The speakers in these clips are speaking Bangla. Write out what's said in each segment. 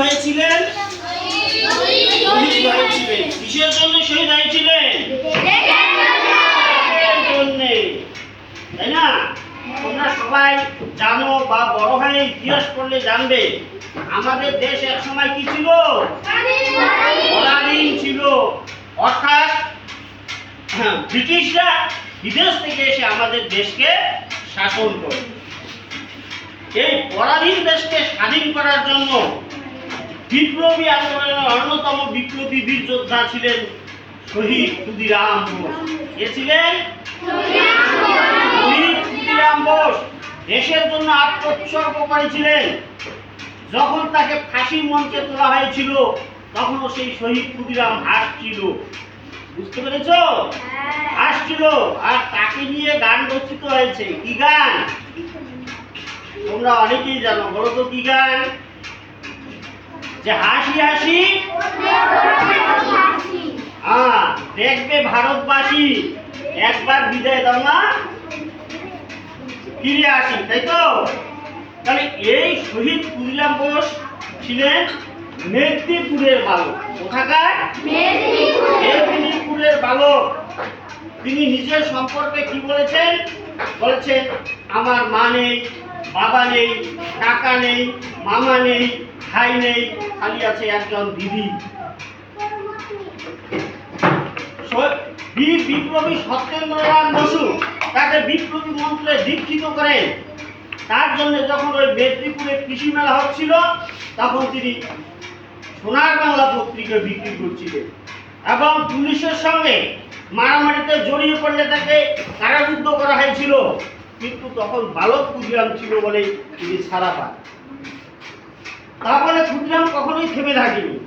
হয়েছিলেন কিসের জন্য শহীদ হয়েছিলেন হয়ে হ্যাঁ, ব্রিটিশরা বিদেশ থেকে এসে আমাদের দেশকে শাসন করে। এই পরাধীন দেশকে স্বাধীন করার জন্য বিপ্লবী আন্দোলনের অন্যতম বিপ্লবী বীর যোদ্ধা ছিলেন শহীদ ক্ষুদিরাম বোস। কে ছিলেন? ক্ষুদিরাম বোস। দেশের জন্য আত্মোৎসর্গ করেছিলেন যখন তাকে ফাঁসির মঞ্চে তোলা হয়েছিল তখনও সেই শহীদ ক্ষুদিরাম হাসছিল বুঝতে পেরেছ? হাসছিল আর তাকে নিয়ে গান রচিত হয়েছে। কি গান? তোমরা অনেকেই জানো বলো তো কি গান? যে হাসি হাসি দেখবে ভারতবাসী, একবার বিদায় না, ফিরে আসি, তাই তো? তাহলে এই শহীদ ক্ষুদিরাম বোস ছিলেন মেদিনীপুরের বালক। কোথাকার? মেদিনীপুরের বালক। তিনি নিজের সম্পর্কে কি বলেছেন? বলেছেন, আমার মা নেই বাবা নেই, কাকা নেই, মামা নেই, ভাই নেই, খালি আছে একজন দিদি। বীর বিপ্লবী সত্যেন্দ্রনাথ বসু তাকে বিপ্লবী মন্ত্রে দীক্ষিত করেন। তার জন্য যখন ওই মেদিনীপুরে কৃষি মেলা হচ্ছিল, তখন তিনি সোনার বাংলা পত্রিকা বিক্রি করছিলেন। এবং পুলিশের সঙ্গে মারামারিতে জড়িয়ে পড়লে তাকে কারারুদ্ধ করা হয়েছিল। কিন্তু তখন বালক ক্ষুদিরাম ছিল বলে তিনি ছাড়া পান। তারপরে ক্ষুদিরাম কখনোই থেমে থাকেনি।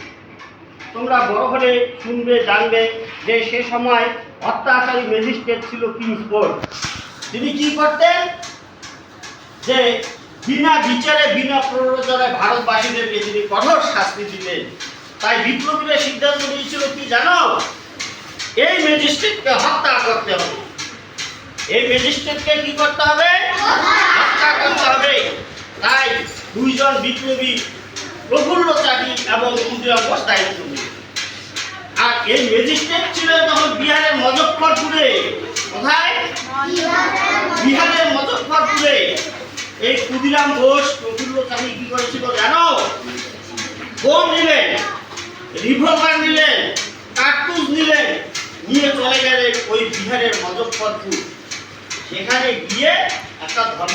তোমরা বড় হলে শুনবে, জানবে যে সে সময় অত্যাচারী ম্যাজিস্ট্রেট ছিল কিংস কোর্ট তিনি কি করতেন? যে বিনা বিচারে, বিনা প্ররোচনায় ভারতবাসীদেরকে তিনি কঠোর শাস্তি দিতেন। তাই বিপ্লবীরা সিদ্ধান্ত নিয়েছিল, কি জানো? এই ম্যাজিস্ট্রেটকে হত্যা করতে হবে। এই ম্যাজিস্ট্রেটকে কি করতে হবে? হত্যা করতে হবে। তাই দুইজন বিপ্লবী প্রফুল্ল চাকরি এবং বোস দায়িত্ব আর এই ম্যাজিস্ট্রেট ছিল তখন বিহারের মজফ্ফরপুরে। কোথায়? বিহারের মজফ্ফরপুরে। এই ক্ষুদিরাম ঘোষ প্রফুল্ল চাকরি কি করেছিল জানো? বোম নিলেন রিভলভার নিলেন কার্তুজ নিলেন, নিয়ে চলে গেলেন ওই বিহারের মজফ্ফরপুর। সেখানে গিয়ে একটা ধর্ম